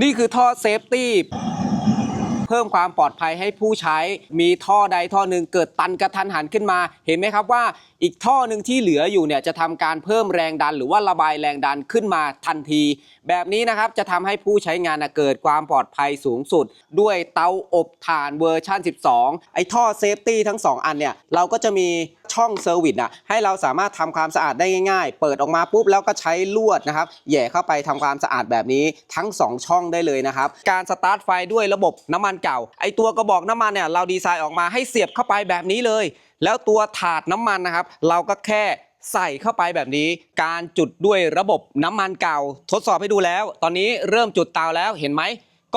นี่คือท่อเซฟตี้เพิ่มความปลอดภัยให้ผู้ใช้ มีท่อใดท่อหนึ่งเกิดตันกระทันหันขึ้นมา เห็นไหมครับว่าอีกท่อหนึ่งที่เหลืออยู่เนี่ยจะทำการเพิ่มแรงดัน หรือว่าระบายแรงดันขึ้นมาทันที แบบนี้นะครับจะทำให้ผู้ใช้งานเกิดความปลอดภัยสูงสุด ด้วยเตาอบถ่านเวอร์ชัน12 ไอ้ท่อเซฟตี้ทั้ง 2 อันเนี่ยเราก็จะมี ช่องเซอร์วิสอะให้เราสามารถทำความสะอาดได้ง่าย ๆ เปิดออกมาปุ๊บแล้วก็ใช้ลวดนะครับแย่เข้าไปทำความสะอาดแบบนี้ทั้ง 2 ช่องได้เลยนะครับ การสตาร์ทไฟด้วยระบบน้ำมันเก่า ไอตัวกระบอกน้ำมันเนี่ยเราดีไซน์ออกมาให้เสียบเข้าไปแบบนี้เลย แล้วตัวถาดน้ำมันนะครับ เราก็แค่ใส่เข้าไปแบบนี้ การจุดด้วยระบบน้ำมันเก่า ทดสอบให้ดูแล้ว ตอนนี้เริ่มจุดเตาแล้วเห็นไหม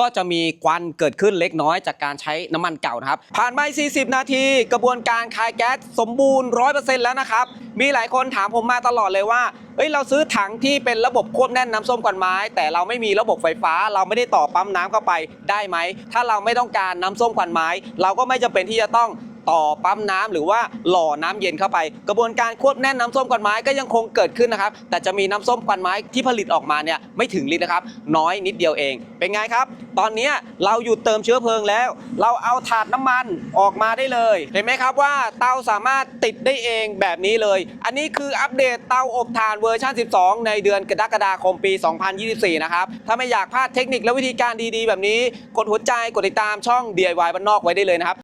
ก็จะมีควันเกิดขึ้นเล็กน้อยจากการใช้น้ำมันเก่านะครับ ผ่านไป 40 นาที กระบวนการคายแก๊สสมบูรณ์ 100%แล้วนะครับ มีหลายคนถามผมมาตลอดเลยว่าเอ้ยเราซื้อถังที่เป็นระบบควบแน่นน้ำส้มก่อนไม้ แต่เราไม่มีระบบไฟฟ้า เราไม่ได้ต่อปั๊มน้ำเข้าไปได้ไหม ถ้าเราไม่ต้องการน้ำส้มก่อนไม้ เราก็ไม่จำเป็นที่จะต้อง ต่อปั๊มน้ำหรือว่าหล่อน้ำเย็นเข้าไป กระบวนการควบแน่นน้ำส้มควันไม้ก็ยังคงเกิดขึ้นนะครับ แต่จะมีน้ำส้มควันไม้ที่ผลิตออกมาเนี่ยไม่ถึงลิตรนะครับ น้อยนิดเดียวเอง เป็นไงครับ ตอนนี้เราหยุดเติมเชื้อเพลิงแล้ว เราเอาถาดน้ำมันออกมาได้เลย เห็นไหมครับว่าเตาสามารถติดได้เองแบบนี้เลย อันนี้คืออัปเดตเตาอบถ่านเวอร์ชัน12 ในเดือนกรกฎาคมปี 2024 นะครับ ถ้าไม่อยากพลาดเทคนิคและวิธีการดีๆ แบบนี้ กดหัวใจ กดติดตามช่อง DIY บ้านนอกไว้ได้เลยนะครับ